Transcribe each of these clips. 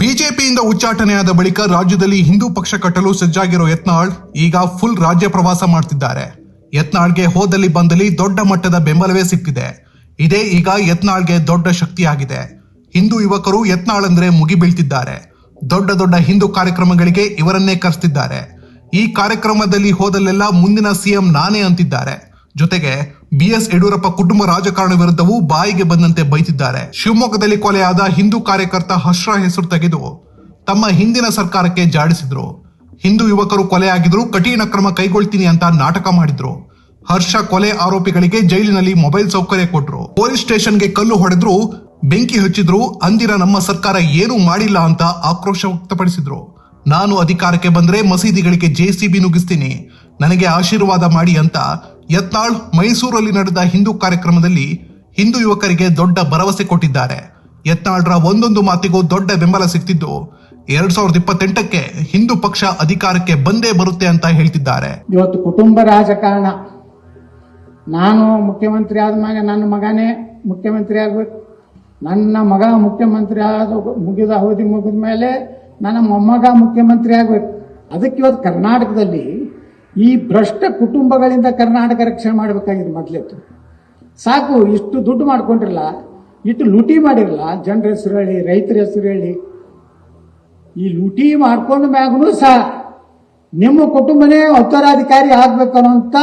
ಬಿಜೆಪಿಯಿಂದ ಉಚ್ಚಾಟನೆಯಾದ ಬಳಿಕ ರಾಜ್ಯದಲ್ಲಿ ಹಿಂದೂ ಪಕ್ಷ ಕಟ್ಟಲು ಸಜ್ಜಾಗಿರೋ ಯತ್ನಾಳ್ ಈಗ ಫುಲ್ ರಾಜ್ಯ ಪ್ರವಾಸ ಮಾಡ್ತಿದ್ದಾರೆ. ಯತ್ನಾಳ್ಗೆ ಹೋದಲ್ಲಿ ಬಂದಲ್ಲಿ ದೊಡ್ಡ ಮಟ್ಟದ ಬೆಂಬಲವೇ ಸಿಕ್ಕಿದೆ. ಇದೇ ಈಗ ಯತ್ನಾಳ್ಗೆ ದೊಡ್ಡ ಶಕ್ತಿಯಾಗಿದೆ. ಹಿಂದೂ ಯುವಕರು ಯತ್ನಾಳ್ ಅಂದ್ರೆ ಮುಗಿಬೀಳ್ತಿದ್ದಾರೆ ದೊಡ್ಡ ದೊಡ್ಡ ಹಿಂದೂ ಕಾರ್ಯಕ್ರಮಗಳಿಗೆ ಇವರನ್ನೇ ಕರೆಸ್ತಿದ್ದಾರೆ. ಈ ಕಾರ್ಯಕ್ರಮದಲ್ಲಿ ಹೋದಲ್ಲೆಲ್ಲ ಮುಂದಿನ ಸಿಎಂ ನಾನೇ ಅಂತಿದ್ದಾರೆ. ಜೊತೆಗೆ ಬಿ ಎಸ್ ಯಡಿಯೂರಪ್ಪ ಕುಟುಂಬ ರಾಜಕಾರಣ ವಿರುದ್ಧವೂ ಬಾಯಿಗೆ ಬಂದಂತೆ ಬೈತಿದ್ದಾರೆ. ಶಿವಮೊಗ್ಗದಲ್ಲಿ ಕೊಲೆಯಾದ ಹಿಂದೂ ಕಾರ್ಯಕರ್ತ ಹರ್ಷ ಹೆಸರು ತೆಗೆದು ತಮ್ಮ ಹಿಂದಿನ ಸರ್ಕಾರಕ್ಕೆ ಜಾಡಿಸಿದ್ರು. ಹಿಂದೂ ಯುವಕರು ಕೊಲೆಯಾಗಿದ್ರು ಕಠಿಣ ಕ್ರಮ ಕೈಗೊಳ್ತೀನಿ ಅಂತ ನಾಟಕ ಮಾಡಿದ್ರು. ಹರ್ಷ ಕೊಲೆ ಆರೋಪಿಗಳಿಗೆ ಜೈಲಿನಲ್ಲಿ ಮೊಬೈಲ್ ಸೌಕರ್ಯ ಕೊಟ್ರು. ಪೊಲೀಸ್ ಸ್ಟೇಷನ್ಗೆ ಕಲ್ಲು ಹೊಡೆದ್ರು, ಬೆಂಕಿ ಹಚ್ಚಿದ್ರು ಅಂದಿನ ನಮ್ಮ ಸರ್ಕಾರ ಏನೂ ಮಾಡಿಲ್ಲ ಅಂತ ಆಕ್ರೋಶ ವ್ಯಕ್ತಪಡಿಸಿದ್ರು. ನಾನು ಅಧಿಕಾರಕ್ಕೆ ಬಂದ್ರೆ ಮಸೀದಿಗಳಿಗೆ ಜೆಸಿಬಿ ನುಗ್ಗಿಸ್ತೀನಿ. ನನಗೆ ಆಶೀರ್ವಾದ ಮಾಡಿ ಅಂತ ಯತ್ನಾಳ್ ಮೈಸೂರಲ್ಲಿ ನಡೆದ ಹಿಂದೂ ಕಾರ್ಯಕ್ರಮದಲ್ಲಿ ಹಿಂದೂ ಯುವಕರಿಗೆ ದೊಡ್ಡ ಭರವಸೆ ಕೊಟ್ಟಿದ್ದಾರೆ. ಯತ್ನಾಳ್ರ ಒಂದೊಂದು ಮಾತಿಗೂ ದೊಡ್ಡ ಬೆಂಬಲ ಸಿಗ್ತಿದ್ದು, ಎರಡ್ ಸಾವಿರದ ಇಪ್ಪತ್ತೆಂಟಕ್ಕೆ ಹಿಂದೂ ಪಕ್ಷ ಅಧಿಕಾರಕ್ಕೆ ಬಂದೇ ಬರುತ್ತೆ ಅಂತ ಹೇಳ್ತಿದ್ದಾರೆ. ಇವತ್ತು ಕುಟುಂಬ ರಾಜಕಾರಣ. ನಾನು ಮುಖ್ಯಮಂತ್ರಿ ಆದ ಆದ್ಮೇಲೆ ನನ್ನ ಮಗನೇ ಮುಖ್ಯಮಂತ್ರಿ ಆಗ್ಬೇಕು. ನನ್ನ ಮಗ ಮುಖ್ಯಮಂತ್ರಿ ಆದ ಮುಗಿದ ಅವಧಿ ಮುಗಿದ ಮೇಲೆ ನನ್ನ ಮೊಮ್ಮಗ ಮುಖ್ಯಮಂತ್ರಿ ಆಗ್ಬೇಕು. ಅದಕ್ಕೆ ಇವತ್ತು ಕರ್ನಾಟಕದಲ್ಲಿ ಈ ಭ್ರಷ್ಟ ಕುಟುಂಬಗಳಿಂದ ಕರ್ನಾಟಕ ರಕ್ಷಣೆ ಮಾಡಬೇಕಾಗಿದೆ ಮೊದಲೇತು ಸಾಕು, ಇಷ್ಟು ದುಡ್ಡು ಮಾಡ್ಕೊಂಡಿರಲ್ಲ, ಇಷ್ಟು ಲೂಟಿ ಮಾಡಿರಲ್ಲ, ಜನರ ಹೆಸರು ಹೇಳಿ, ರೈತರ ಹೆಸರು ಹೇಳಿ. ಈ ಲೂಟಿ ಮಾಡ್ಕೊಂಡ ಮ್ಯಾಗೂ ಸಹ ನಿಮ್ಮ ಕುಟುಂಬನೇ ಉತ್ತರಾಧಿಕಾರಿ ಆಗ್ಬೇಕನ್ನುವಂಥ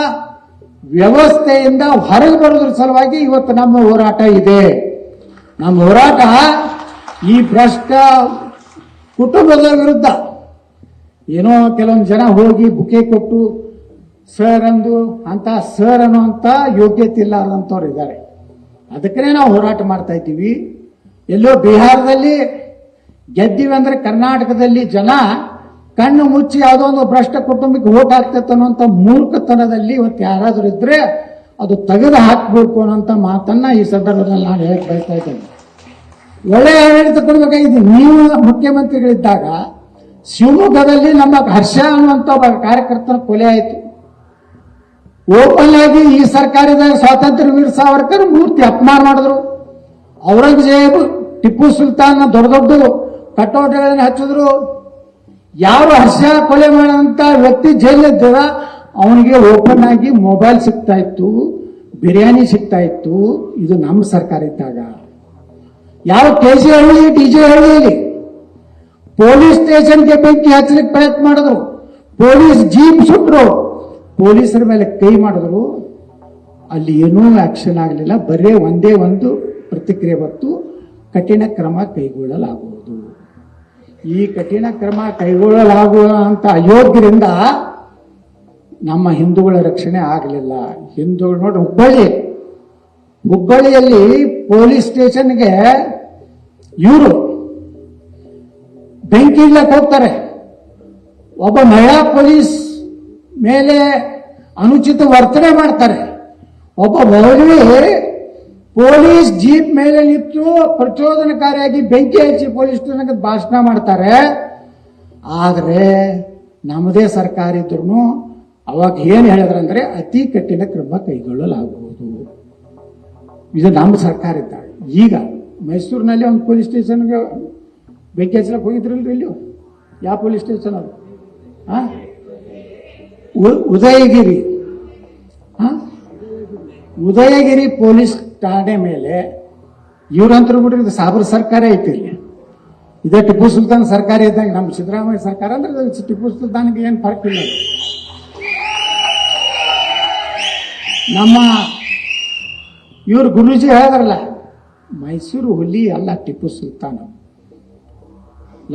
ವ್ಯವಸ್ಥೆಯಿಂದ ಹೊರಗೆ ಬರೋದ್ರ ಸಲುವಾಗಿ ಇವತ್ತು ನಮ್ಮ ಹೋರಾಟ ಇದೆ. ನಮ್ಮ ಹೋರಾಟ ಈ ಭ್ರಷ್ಟ ಕುಟುಂಬದ ವಿರುದ್ಧ. ಏನೋ ಕೆಲವೊಂದು ಜನ ಹೋಗಿ ಬುಕೆ ಕೊಟ್ಟು, ಸರ್ ಅಂದು, ಅಂತ ಸರ್ ಅನ್ನುವಂಥ ಯೋಗ್ಯತೆ ಇಲ್ಲಾರ್ದಂಥವ್ರು ಇದ್ದಾರೆ. ಅದಕ್ಕೇ ನಾವು ಹೋರಾಟ ಮಾಡ್ತಾ ಇದ್ದೀವಿ. ಎಲ್ಲೋ ಬಿಹಾರದಲ್ಲಿ ಗೆದ್ದೀವಿ ಅಂದ್ರೆ ಕರ್ನಾಟಕದಲ್ಲಿ ಜನ ಕಣ್ಣು ಮುಚ್ಚಿ ಯಾವುದೋ ಒಂದು ಭ್ರಷ್ಟ ಕುಟುಂಬಕ್ಕೆ ಓಟ್ ಆಗ್ತೈತೆ ಅನ್ನುವಂಥ ಮೂರ್ಖತನದಲ್ಲಿ ಇವತ್ತು ಯಾರಾದರೂ ಇದ್ರೆ ಅದು ತೆಗೆದು ಹಾಕಬೇಕು ಅನ್ನೋಂಥ ಮಾತನ್ನ ಈ ಸಂದರ್ಭದಲ್ಲಿ ನಾನು ಹೇಳಕ್ ಬಯಸ್ತಾ ಇದ್ದೇನೆ. ಒಳ್ಳೆಯ ಆಡಳಿತ ಕೊಡಬೇಕಾಗಿದೆ. ನೀವು ಮುಖ್ಯಮಂತ್ರಿಗಳಿದ್ದಾಗ ಶಿವಮೊಗ್ಗದಲ್ಲಿ ನಮ್ಮ ಹರ್ಷ ಅನ್ನುವಂಥ ಒಬ್ಬ ಕಾರ್ಯಕರ್ತನ ಕೊಲೆ ಆಯಿತು. ಓಪನ್ ಆಗಿ ಈ ಸರ್ಕಾರದ ಸ್ವಾತಂತ್ರ್ಯ ವೀರ ಸಾವರ್ಕರ್ ಮೂರ್ತಿ ಅಪಮಾನ ಮಾಡಿದ್ರು. ಔರಂಗಜೇಬ್, ಟಿಪ್ಪು ಸುಲ್ತಾನ್ ದೊಡ್ಡ ದೊಡ್ಡ ಕಟ್ಟೋಟಗಳನ್ನು ಹಚ್ಚಿದ್ರು. ಯಾರು ಹರ್ಷ ಕೊಲೆ ಮಾಡಂತ ವ್ಯಕ್ತಿ ಜೈಲಿದ್ದ ಅವನಿಗೆ ಓಪನ್ ಆಗಿ ಮೊಬೈಲ್ ಸಿಗ್ತಾ ಇತ್ತು, ಬಿರಿಯಾನಿ ಸಿಗ್ತಾ ಇತ್ತು. ಇದು ನಮ್ಮ ಸರ್ಕಾರ ಇದ್ದಾಗ. ಯಾವ K G Halli, D J ಹಳ್ಳಿಯಲ್ಲಿ ಪೊಲೀಸ್ ಸ್ಟೇಷನ್ಗೆ ಬೆಂಕಿ ಹಚ್ಚಲಿಕ್ಕೆ ಪ್ರಯತ್ನ ಮಾಡಿದ್ರು. ಪೊಲೀಸ್ ಜೀಪ್ ಸುಟ್ರು. ಪೊಲೀಸರ ಮೇಲೆ ಕೈ ಮಾಡಿದ್ರು. ಅಲ್ಲಿ ಏನೂ ಆಕ್ಷನ್ ಆಗಲಿಲ್ಲ. ಬರೇ ಒಂದೇ ಒಂದು ಪ್ರತಿಕ್ರಿಯೆ ಬಂತು. ಕಠಿಣ ಕ್ರಮ ಕೈಗೊಳ್ಳಲಾಗುವುದು. ಈ ಕಠಿಣ ಕ್ರಮ ಕೈಗೊಳ್ಳಲಾಗುವ ಅಂತ ಅಯೋಗ್ಯರಿಂದ ನಮ್ಮ ಹಿಂದೂಗಳ ರಕ್ಷಣೆ ಆಗಲಿಲ್ಲ. ಹಿಂದೂಗಳು ನೋಡಿ ಹುಬ್ಬಳ್ಳಿ. ಹುಬ್ಬಳ್ಳಿಯಲ್ಲಿ ಪೊಲೀಸ್ ಸ್ಟೇಷನ್ಗೆ ಇವರು ಬೆಂಕಿ ಇಡ್ಲಕ್ಕೆ ಹೋಗ್ತಾರೆ. ಒಬ್ಬ ಮಹಿಳಾ ಪೊಲೀಸ್ ಮೇಲೆ ಅನುಚಿತ ವರ್ತನೆ ಮಾಡ್ತಾರೆ. ಒಬ್ಬ ಮಹಿಳೆ ಪೊಲೀಸ್ ಜೀಪ್ ಮೇಲೆ ನಿಂತು ಪ್ರಚೋದನಕಾರಿಯಾಗಿ ಬೆಂಕಿ ಹಚ್ಚಿ ಪೊಲೀಸ್ ಭಾಷಣ ಮಾಡ್ತಾರೆ. ಆದರೆ ನಮ್ಮದೇ ಸರ್ಕಾರ ಇದ್ರು ಅವಾಗ ಏನು ಹೇಳಿದ್ರಂದ್ರೆ ಅತಿ ಕಠಿಣ ಕ್ರಮ ಕೈಗೊಳ್ಳಲಾಗುವುದು. ಇದು ನಮ್ಮ ಸರ್ಕಾರ ಇದ್ದಾಗ ಈಗ ಮೈಸೂರಿನಲ್ಲಿ ಒಂದು ಪೊಲೀಸ್ ಸ್ಟೇಷನ್ಗೆ ಹಚ್ಚಲಕ್ಕೆ ಹೋಗಿದ್ರಲ್ರಿ ಇಲ್ಲಿ? ಯಾವ ಪೊಲೀಸ್ ಸ್ಟೇಷನ್ ಅದು? ಹಾ ಉದಯಗಿರಿ. ಹಾ ಉದಯಗಿರಿ ಪೊಲೀಸ್ ಠಾಣೆ ಮೇಲೆ ಇವರಂತರು ಬಿಟ್ರೆ ಇದು ಸಾಬರ ಸರ್ಕಾರ ಐತಿ ಇಲ್ಲಿ. ಇದೇ ಟಿಪ್ಪು ಸುಲ್ತಾನ್ ಸರ್ಕಾರ ಇದ್ದಾಗ ನಮ್ಮ ಸಿದ್ದರಾಮಯ್ಯ ಸರ್ಕಾರ ಅಂದ್ರೆ ಟಿಪ್ಪು ಸುಲ್ತಾನ್ಗೆ ಏನು ಫರ್ಕ್ ಇಲ್ಲ. ನಮ್ಮ ಇವ್ರು ಗುರುಜಿ ಹೇಳಿದ್ರಲ್ಲ, ಮೈಸೂರು ಹುಲಿ ಅಲ್ಲ ಟಿಪ್ಪು ಸುಲ್ತಾನ್.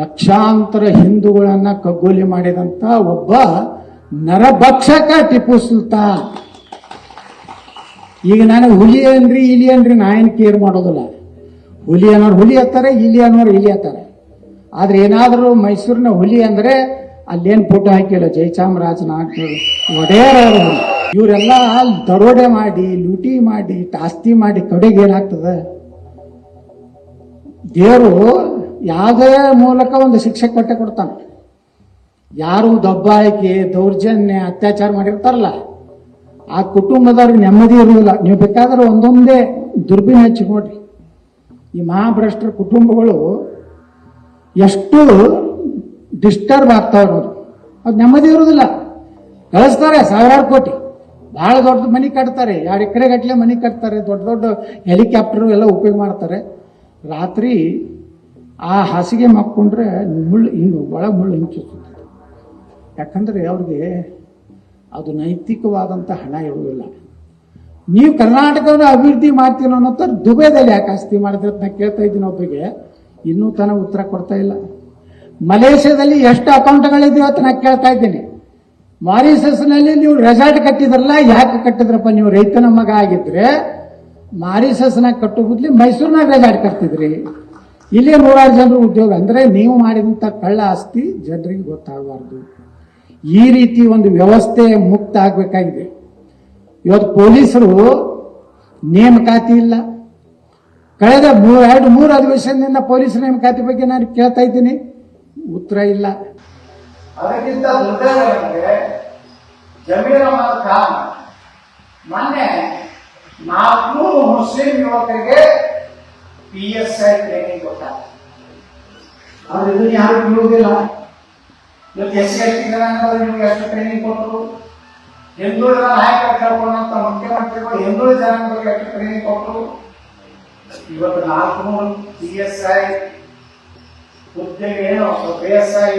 ಲಕ್ಷಾಂತರ ಹಿಂದೂಗಳನ್ನ ಕಗ್ಗೋಲಿ ಮಾಡಿದಂತ ಒಬ್ಬ ನರಭಕ್ಷಕ ಟಿಪ್ಪು ಸುಲ್ತಾನ್. ಈಗ ನಾನು ಹುಲಿ ಏನ್ರಿ, ಇಲಿ ಏನ್ರಿ ನಾ ಏನು ಕೇರ್ ಮಾಡೋದಿಲ್ಲ. ಹುಲಿ ಅನ್ನೋರು ಹುಲಿ ಹತ್ತಾರೆ, ಇಲಿ ಅನ್ನೋರು ಇಲಿ ಹತ್ತಾರೆ. ಆದ್ರೆ ಏನಾದರೂ ಮೈಸೂರಿನ ಹುಲಿ ಅಂದ್ರೆ ಅಲ್ಲೇನು ಫೋಟೋ ಹಾಕಿಲ್ಲ ಜಯಚಾಮರಾಜನ ಒಡೆಯರ್ ಇವರೆಲ್ಲ ಅಲ್ಲಿ ದರೋಡೆ ಮಾಡಿ, ಲೂಟಿ ಮಾಡಿ, ಟಾಸ್ತಿ ಮಾಡಿ ಕಡೆಗೆ ಏನಾಗ್ತದೆ? ದೇವರು ಯಾವುದೇ ಮೂಲಕ ಒಂದು ಶಿಕ್ಷೆ ಕೊಟ್ಟೆ ಕೊಡ್ತಾನೆ. ಯಾರು ದಬ್ಬಾಯಿಕೆ, ದೌರ್ಜನ್ಯ, ಅತ್ಯಾಚಾರ ಮಾಡಿರ್ತಾರಲ್ಲ, ಆ ಕುಟುಂಬದವ್ರಿಗೆ ನೆಮ್ಮದಿ ಇರುವುದಿಲ್ಲ. ನೀವು ಬೇಕಾದ್ರೆ ಒಂದೊಂದೇ ದುರ್ಬಿನ ಹಚ್ಚಿ ನೋಡ್ರಿ. ಈ ಮಹಾಭ್ರಷ್ಟರ ಕುಟುಂಬಗಳು ಎಷ್ಟು ಡಿಸ್ಟರ್ಬ್ ಆಗ್ತಾ ಇರೋದು ಅದು ನೆಮ್ಮದಿ ಇರೋದಿಲ್ಲ ಕಳಿಸ್ತಾರೆ ಸಾವಿರಾರು ಕೋಟಿ. ಭಾಳ ದೊಡ್ಡ ಮನೆ ಕಟ್ತಾರೆ. ಎರಡು ಎಕರೆ ಗಟ್ಟಲೆ ಮನೆ ಕಟ್ತಾರೆ. ದೊಡ್ಡ ದೊಡ್ಡ ಹೆಲಿಕಾಪ್ಟರ್ ಎಲ್ಲ ಉಪಯೋಗ ಮಾಡ್ತಾರೆ. ರಾತ್ರಿ ಆ ಹಾಸಿಗೆ ಮಕ್ಕೊಂಡ್ರೆ ಮುಳ್ಳು ಹಿಂಗೆ ಒಳಗೆ ಮುಳ್ಳು ಹಿಂಚುತ್ತೆ ಯಾಕಂದ್ರೆ ಅವ್ರಿಗೆ ಅದು ನೈತಿಕವಾದಂಥ ಹಣ ಇರುವುದಿಲ್ಲ. ನೀವು ಕರ್ನಾಟಕದ ಅಭಿವೃದ್ಧಿ ಮಾಡ್ತೀನೋ ಅನ್ನೋ ದುಬೈದಲ್ಲಿ ಯಾಕೆ ಆಸ್ತಿ ಮಾಡಿದ್ರೆ ಅಂತ ಕೇಳ್ತಾ ಇದ್ದೀನಿ ಒಬ್ಬರಿಗೆ ಇನ್ನೂ ತನ ಉತ್ತರ ಕೊಡ್ತಾ ಇಲ್ಲ. ಮಲೇಷ್ಯಾದಲ್ಲಿ ಎಷ್ಟು ಅಕೌಂಟ್ಗಳಿದೆಯೋ ಅಂತ ನಾನು ಕೇಳ್ತಾ ಇದ್ದೀನಿ. ಮಾರಿಸಸ್ನಲ್ಲಿ ನೀವು ರೆಸಾರ್ಟ್ ಕಟ್ಟಿದ್ರಲ್ಲ, ಯಾಕೆ ಕಟ್ಟಿದ್ರಪ್ಪ ನೀವು? ರೈತನ ಮಗ ಆಗಿದ್ರೆ ಮಾರಿಸಸ್ನಾಗ ಕಟ್ಟೋ ಬದ್ಲಿ ಮೈಸೂರಿನಾಗ ರೆಸಾರ್ಟ್ ಕಟ್ತಿದ್ರಿ. ಇಲ್ಲಿ ನೂರಾರು ಜನರು ಉದ್ಯೋಗ. ಅಂದ್ರೆ ನೀವು ಮಾಡಿದಂಥ ಕಳ್ಳ ಆಸ್ತಿ ಜನರಿಗೆ ಗೊತ್ತಾಗಬಾರ್ದು. ಈ ರೀತಿ ಒಂದು ವ್ಯವಸ್ಥೆ ಮುಕ್ತ ಆಗಬೇಕಾಗಿದೆ. ಇವತ್ತು ಪೊಲೀಸರು ನೇಮಕಾತಿ ಇಲ್ಲ. ಕಳೆದ ಮೂರು, ಎರಡು, ಮೂರು ಅಧಿವೇಶನದಿಂದ ಪೊಲೀಸ್ ನೇಮಕಾತಿ ಬಗ್ಗೆ ನಾನು ಕೇಳ್ತಾ ಇದ್ದೀನಿ. ಉತ್ತರ ಇಲ್ಲ. ಅದಕ್ಕಿಂತ ಮುಂದೆ ಮೊನ್ನೆ ನಾಲ್ಕು ಮುಸ್ಲಿಂ ಯುವಕರಿಗೆ ಪಿ ಎಸ್ ಐ ಟ್ರೈನಿಂಗ್ ಕೊಟ್ಟಾರೆ ಆದ್ರೆ ಇದನ್ನ ಯಾರು ತಿಳಿಯುವುದಿಲ್ಲ ಇವತ್ತು ಎಸ್ ಸಿ ಎಸ್ ಟಿ ಜನಾಂಗದಲ್ಲಿ ನಿಮ್ಗೆ ಎಷ್ಟು ಟ್ರೈನಿಂಗ್ ಕೊಟ್ಟರು ಹಿಂದುಳಿದ ನಾಯಕರು ಕೇಳ್ಕೊಂಡಂತ ಮುಖ್ಯಮಂತ್ರಿಗಳು ಹಿಂದುಳಿದ ಜನಾಂಗಗಳಿಗೆ ಎಷ್ಟು ಟ್ರೈನಿಂಗ್ ಕೊಟ್ಟರು ಇವತ್ತು ನಾಲ್ಕುನೂರು ಪಿ ಎಸ್ ಐ ಹುದ್ದೆಗೆ ಏನು ಪಿ ಎಸ್ ಐ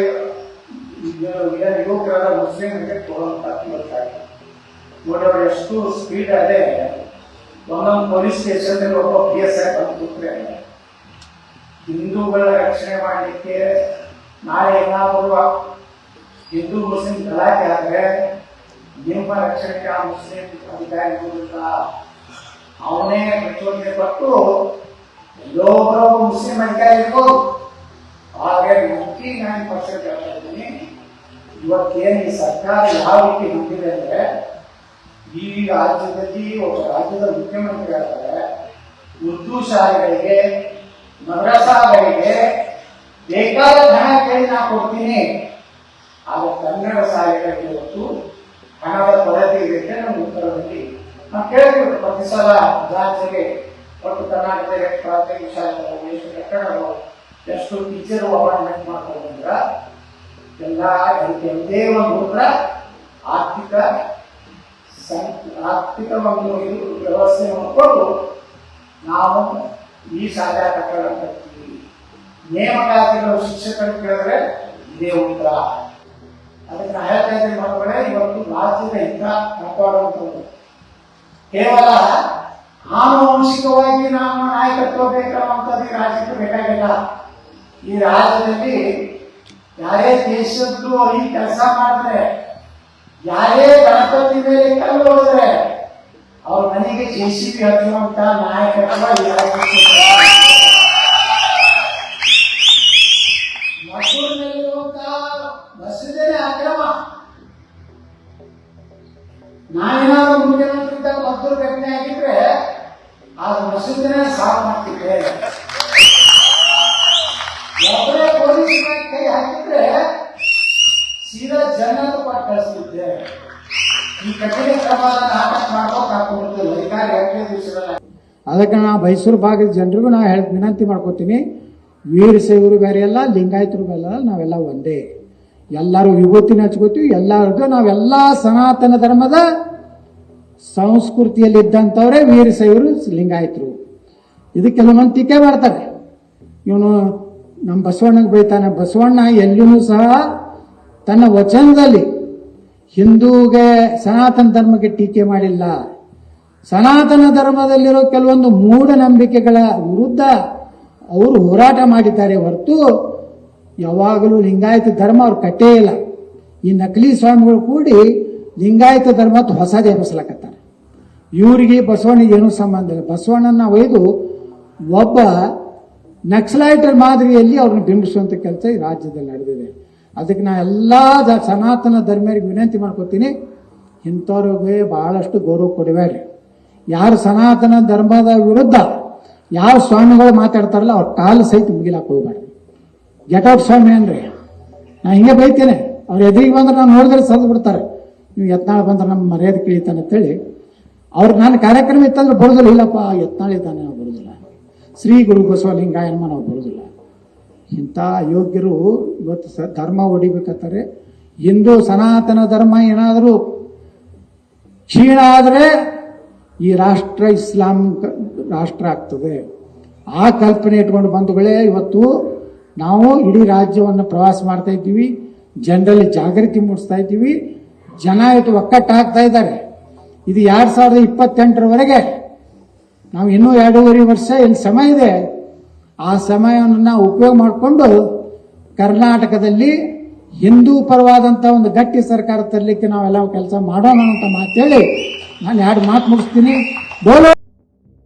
ಯುವಕರೆಲ್ಲ ಮುಸ್ಲಿಮರಿಗೆ ಕೊಡುವಂತ ಗೊತ್ತಾಗಿದೆ ನೋಡಿ ಅವ್ರು ಎಷ್ಟು ಸ್ಪೀಡ್ ಅದೇ ಒಂದೊಂದು ಪೊಲೀಸ್ ಸ್ಟೇಷನ್ ಒಬ್ಬ ಪಿ ಎಸ್ ಐ ಬಂದು ಕೂತ್ರೆ, ಹಿಂದೂಗಳ ರಕ್ಷಣೆ ಮಾಡಲಿಕ್ಕೆ ನಾಳೆ ಏನಾದರೂ ಹಿಂದೂ ಮುಸ್ಲಿಂ ಗಲಾಟೆ ಆದರೆ ನಿಮ್ಮ ರಕ್ಷಣೆಗೆ ಆ ಮುಸ್ಲಿಂ ಅಧಿಕಾರಿಗಳಿಲ್ಲ ಅವನೇ ಪ್ರಚೋದನೆ ಕೊಟ್ಟು ಎಲ್ಲೊಬ್ಬರೊಬ್ಬ ಮುಸ್ಲಿಂ ಅಧಿಕಾರಿ ಇರ್ಬೋದು. ಹಾಗೆ ನೈಂಟಿ ನೈನ್ ಪರ್ಸೆಂಟ್ ಹೇಳ್ತಾ ಇದ್ದೀನಿ, ಇವತ್ತೇನು ಸರ್ಕಾರ ಯಾವ ರೀತಿ ಹೊಂದಿದೆ ಅಂದ್ರೆ ಈ ರಾಜ್ಯದಲ್ಲಿ ಒಬ್ಬ ರಾಜ್ಯದ ಮುಖ್ಯಮಂತ್ರಿ ಹೇಳ್ತಾರೆ ಉರ್ದು ಶಾಲೆಗಳಿಗೆ ಮದ್ರಸಾಗಳಿಗೆ ಬೇಕಾದ ಹಣ ಕೇಳಿ ನಾ ಕೊಡ್ತೀನಿ. ಆಗ ಕನ್ನಡ ಶಾಲೆಗಳಿಗೆ ಇವತ್ತು ಹಣದ ಕೊರತೆ ಇದೆ ಅಂತ ನಮ್ಮ ಉತ್ತರದಲ್ಲಿ ನಾವು ಕೇಳ್ತೀವಿ ಪ್ರತಿ ಸಲ ರಾಜ್ಯಕ್ಕೆ ಒಟ್ಟು ಕರ್ನಾಟಕದ ಪ್ರಾಥಮಿಕ ಶಾಲೆಗಳು ಎಷ್ಟು ಕಟ್ಟಡಗಳು ಎಷ್ಟು ಟೀಚರ್ ಅಪಾಯಿಂಟ್ಮೆಂಟ್ ಮಾಡ್ಕೊಂಡು ಎಲ್ಲ ಒಂದೇ ಒಂದು ಆರ್ಥಿಕ ಸಂ- ಆರ್ಥಿಕ ಒಂದು ವ್ಯವಸ್ಥೆ ಮಾಡಿಕೊಂಡು ನಾವು ಈ ಶಾಲಾ ಕಟ್ಟಡ ಕಟ್ತೀವಿ. ನೇಮಕಾತಿಗಳು ಶಿಕ್ಷಕರು ಕೇಳಿದ್ರೆ ಇದೇ ಉತ್ತರ. ಅದಕ್ಕೆ ನಾ ಹೇಳ್ತಾ ಮಕ್ಕಳೇ, ಇವತ್ತು ರಾಜ್ಯದ ಹಿತ ಕಾಪಾಡುವಂಥದ್ದು. ಕೇವಲ ಆನುವಂಶಿಕವಾಗಿ ನಾವು ನಾಯಕತ್ವ ಬೇಕನ್ನುವಂಥದ್ದು ಈ ರಾಜ್ಯಕ್ಕೆ ಬೇಕಾಗಿಲ್ಲ. ಈ ರಾಜ್ಯದಲ್ಲಿ ಯಾರೇ ದೇಶದ್ದು ಈ ಕೆಲಸ ಮಾಡಿದ್ರೆ ಯಾರೇ ಗಣಪತಿ ಮೇಲೆ ಕಲ್ಲು ಹೋದ್ರೆ ಅವ್ರ ಮನೆಗೆ ಜೆ ಸಿ ಬಿ ಹಚ್ಚುವಂತ ನಾಯಕತ್ವ ಈ ರಾಜ್ಯಕ್ಕೆ ಮಸೂರಿನಲ್ಲಿರುವಂತ ಮಸೂದೆನೇ ಅಕ್ರಮ ನಾನೇನಾದ್ರೂ ಮುಖ್ಯಮಂತ್ರಿ ಇದ್ದಾಗ ಮದ್ದೂರು ಘಟನೆ ಆಗಿದ್ರೆ ಆ ಮಸೂದೆನೇ ಸಾಫ್ ಮಾಡ್ತಿದ್ದೆ ಒಬ್ಬರೇ ಪೊಲೀಸ್ ಮೇಲೆ ಕೈ ಹಾಕಿದ್ರೆ ಸೀದಾ ಜನ್ನತ್ತು ಕೊಟ್ಟು ಕಳಿಸ್ತಿದ್ದೆ ಅದಕ್ಕೆ ನಾ ಮೈಸೂರು ಭಾಗದ ಜನರಿಗೂ ನಾ ಹೇಳಿ ವಿನಂತಿ ಮಾಡ್ಕೋತೀನಿ. ವೀರಶೈವರು ಬೇರೆ ಎಲ್ಲ ಲಿಂಗಾಯತರು ಬೇರೆ ಅಲ್ಲ, ನಾವೆಲ್ಲ ಒಂದೇ. ಎಲ್ಲರೂ ವಿಭೂತಿನ ಹಚ್ಕೋತೀವಿ ಎಲ್ಲರದ್ದು ನಾವೆಲ್ಲ ಸನಾತನ ಧರ್ಮದ ಸಂಸ್ಕೃತಿಯಲ್ಲಿ ಇದ್ದಂಥವ್ರೆ ವೀರಶೈವರು ಲಿಂಗಾಯತರು. ಇದು ಕೆಲವೊಂದು ಟೀಕೆ ಮಾಡ್ತಾರೆ. ಇವನು ನಮ್ಮ ಬಸವಣ್ಣಗೆ ಬೈತಾನೆ, ಬಸವಣ್ಣ ಎಲ್ಲಿಯೂ ಸಹ ತನ್ನ ವಚನದಲ್ಲಿ ಹಿಂದೂಗೆ ಸನಾತನ ಧರ್ಮಕ್ಕೆ ಟೀಕೆ ಮಾಡಿಲ್ಲ. ಸನಾತನ ಧರ್ಮದಲ್ಲಿರೋ ಕೆಲವೊಂದು ಮೂಢನಂಬಿಕೆಗಳ ವಿರುದ್ಧ ಅವರು ಹೋರಾಟ ಮಾಡಿದ್ದಾರೆ ಹೊರತು ಯಾವಾಗಲೂ ಲಿಂಗಾಯತ ಧರ್ಮ ಅವ್ರು ಕಟ್ಟೇ ಇಲ್ಲ. ಈ ನಕಲಿ ಸ್ವಾಮಿಗಳು ಕೂಡಿ ಲಿಂಗಾಯತ ಧರ್ಮ ಹೊಸದೇ ಬಸಲಕತ್ತಾರೆ ಇವರಿಗೆ ಬಸವಣ್ಣಿಗೆ ಏನೂ ಸಂಬಂಧ ಇಲ್ಲ. ಬಸವಣ್ಣನ ಒಯ್ದು ಒಬ್ಬ ನಕ್ಸಲೈಟರ್ ಮಾದರಿಯಲ್ಲಿ ಅವ್ರನ್ನ ಬಿಂಬಿಸುವಂಥ ಕೆಲಸ ಈ ರಾಜ್ಯದಲ್ಲಿ ನಡೆದಿದೆ. ಅದಕ್ಕೆ ನಾ ಎಲ್ಲ ಸನಾತನ ಧರ್ಮರಿಗೆ ವಿನಂತಿ ಮಾಡ್ಕೊತೀನಿ, ಇಂಥವ್ರಿಗೆ ಬಹಳಷ್ಟು ಗೌರವ ಕೊಡಬೇಡ್ರಿ. ಯಾರು ಸನಾತನ ಧರ್ಮದ ವಿರುದ್ಧ ಯಾವ ಸ್ವಾಮಿಗಳು ಮಾತಾಡ್ತಾರಲ್ಲ, ಅವ್ರ ಕಾಲು ಸಹಿತ ಮುಗಿಲಾಕ ಗೆಟ್ ಔಟ್ ಸ್ವಾಮಿ ಅನ್ರಿ ನಾ ಹಿಂಗೆ ಬೈತೇನೆ. ಅವ್ರು ಎದುರಿಗೆ ಬಂದ್ರೆ ನಾನು ನೋಡಿದ್ರೆ ಸದ್ದು ಬಿಡ್ತಾರೆ. ನೀವು ಯತ್ನಾಳ್ ಬಂದ್ರೆ ನಮ್ಮ ಮರ್ಯಾದೆ ಕಳೀತಾನೆ ಅಂತೇಳಿ. ಅವ್ರು ನಾನು ಕಾರ್ಯಕ್ರಮ ಇತ್ತಂದ್ರೆ ಬರೋದಿಲ್ಲ. ಇಲ್ಲಪ್ಪ ಯತ್ನಾಳ್ ಇದ್ದಾನೆ, ನಾವು ಬರೋದಿಲ್ಲ. ಶ್ರೀ ಗುರು ಬಸವಲಿಂಗಾಯನಮ್ಮ ನಾವು ಬರೋದಿಲ್ಲ. ಇಂಥ ಅಯೋಗ್ಯರು ಇವತ್ತು ಸ ಧರ್ಮ ಹೊಡಿಬೇಕಂತಾರೆ ಹಿಂದೂ ಸನಾತನ ಧರ್ಮ ಏನಾದರೂ ಕ್ಷೀಣ ಆದರೆ ಈ ರಾಷ್ಟ್ರ ಇಸ್ಲಾಂ ರಾಷ್ಟ್ರ ಆಗ್ತದೆ. ಆ ಕಲ್ಪನೆ ಇಟ್ಕೊಂಡು ಬಂದುಗಳೇ ಇವತ್ತು ನಾವು ಇಡೀ ರಾಜ್ಯವನ್ನು ಪ್ರವಾಸ ಮಾಡ್ತಾ ಇದ್ದೀವಿ. ಜನರಲ್ಲಿ ಜಾಗೃತಿ ಮೂಡಿಸ್ತಾ ಇದ್ದೀವಿ. ಜನ ಇವತ್ತು ಒಕ್ಕಟ್ಟಾಗ್ತಾ ಇದ್ದಾರೆ. ಇದು ಎರಡು ಸಾವಿರದ ಇಪ್ಪತ್ತೆಂಟರವರೆಗೆ. ನಾವು ಇನ್ನೂ ಎರಡೂವರೆ ವರ್ಷ ಇಲ್ಲಿ ಸಮಯ ಇದೆ. ಆ ಸಮಯವನ್ನು ಉಪಯೋಗ ಮಾಡಿಕೊಂಡು ಕರ್ನಾಟಕದಲ್ಲಿ ಹಿಂದೂ ಪರವಾದಂಥ ಒಂದು ಗಟ್ಟಿ ಸರ್ಕಾರ ತರಲಿಕ್ಕೆ ನಾವೆಲ್ಲ ಕೆಲಸ ಮಾಡೋಣ ಅಂತ ಮಾತೇಳಿ ನಾನು ಎರಡು ಮಾತು ಮುಗಿಸ್ತೀನಿ. ಬೋಲೋ